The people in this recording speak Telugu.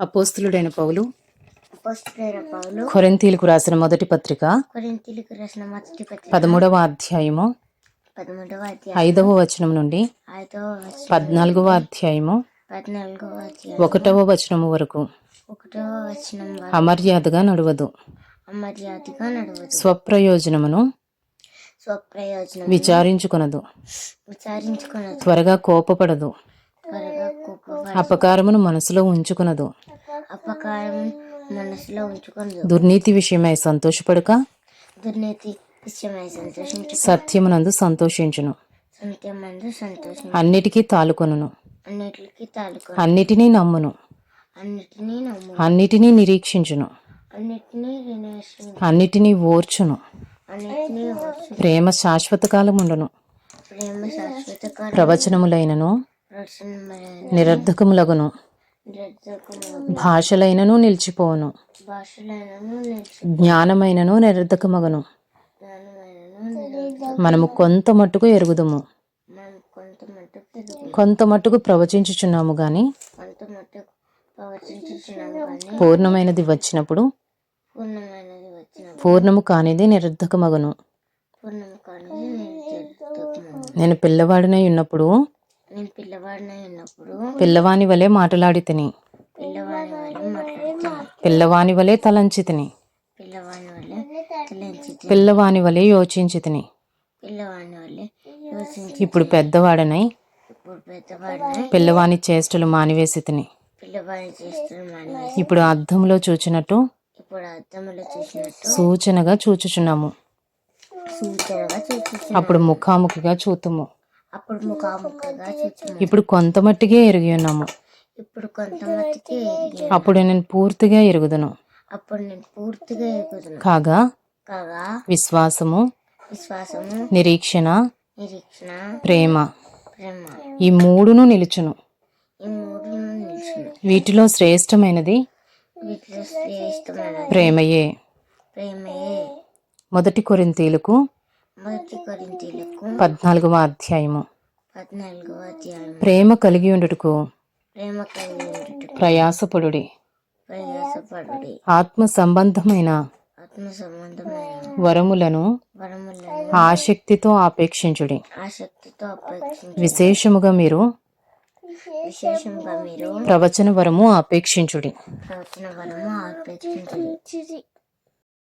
అపోస్తులుడైన పౌలు కొరింథీలకు రాసిన మొదటి పత్రిక రాసిన మొదటి పత్రిక పదమూడవ అధ్యాయము ఐదవ వచనం నుండి పద్నాలుగవ అధ్యాయము ఒకటవ వచనము వరకు ఒకటవ వచనం వరకు అమర్యాదగా నడవదు. అమర్యాదగా నడవదు. స్వప్రయోజనమును స్వప్రయోజనం విచారించుకొనదు. విచారించుకున్న త్వరగా కోపపడదు. అపకారమును మనసులో ఉంచుకొనదు. అపకారం మనసులో ఉంచుకుందు దుర్నీతి విషయమై సంతోషపడక దుర్నీతి విషయమై సంతోషించు సత్యమునందు సంతోషించును. సంత్యమందు సంతోషం అన్నిటికీ తాలుకొనును. అన్నిటికీ తాలూకు అన్నిటినీ నమ్మును. అన్నిటినీ అన్నిటినీ నిరీక్షించును. అన్నిటినీ ఓర్చును. అన్నిటినీ ప్రేమ శాశ్వత కాలముండును. ప్రేమ శాశ్వత కాలం ప్రవచనములైనను ప్రసన్నమైన నిరర్ధకములగును. నిరర్ధకము భాషలైనను నిలిచిపోవును. జ్ఞానమైనను నిరర్ధకమగును. మనము కొంత మట్టుకు ఎరుగుదుము. కొంత మట్టుకు ప్రవచించుచున్నాము గాని పూర్ణమైనది వచ్చినప్పుడు పూర్ణము కానిది నిరర్ధకమగును. నేను పిల్లవాడినై ఉన్నప్పుడు నేను పిల్లవాడినై ఉన్నప్పుడు పిల్లవాని వలె మాటలాడి తిని. మాట్లాడుతాను. పిల్లవాని వలె తలంచి తిని. పిల్లవాని వలె యోచించి తిని. యోచించి ఇప్పుడు పెద్దవాడనై. ఇప్పుడు పెద్దవాడినై. పిల్లవాని చేష్టలు మానివేసి తిని. ఇప్పుడు అద్దంలో చూచినట్టు ఇప్పుడు అద్దంలో చూసినట్టు సూచనగా చూచుచున్నాము. సూచనగా అప్పుడు ముఖాముఖిగా చూతుము. అప్పుడు ఇప్పుడు కొంత మట్టిగే ఎరిగి ఉన్నాము. ఇప్పుడు కొంతమందికి ఎరిగాను అప్పుడు నేను పూర్తిగా ఎరుగుదును. అప్పుడు నేను పూర్తిగా ఎరుగుతున్నాను కాగా? కాగా? విశ్వాసము విశ్వాసము నిరీక్షణ నిరీక్షణ ప్రేమ. ప్రేమ. ఈ మూడును నిలుచును. ఈ మూడు నిలిచిన. వీటిలో శ్రేష్టమైనది వీటిలో శ్రేష్టమైన ప్రేమయే. ప్రేమయే. మొదటి కొరింతీలకు పద్నాలుగవ అధ్యాయము. ప్రేమ కలిగి ఉండుటకు ప్రయాసపడుడి. ప్రయాసపడుడి. ఆత్మ సంబంధమైన వరములను ఆసక్తితో ఆపేక్షించుడి విశేషముగా మీరు విశేషంగా మీరు ప్రవచన వరము ఆపేక్షించుడి ప్రవచన వరము ఆపేక్షించండి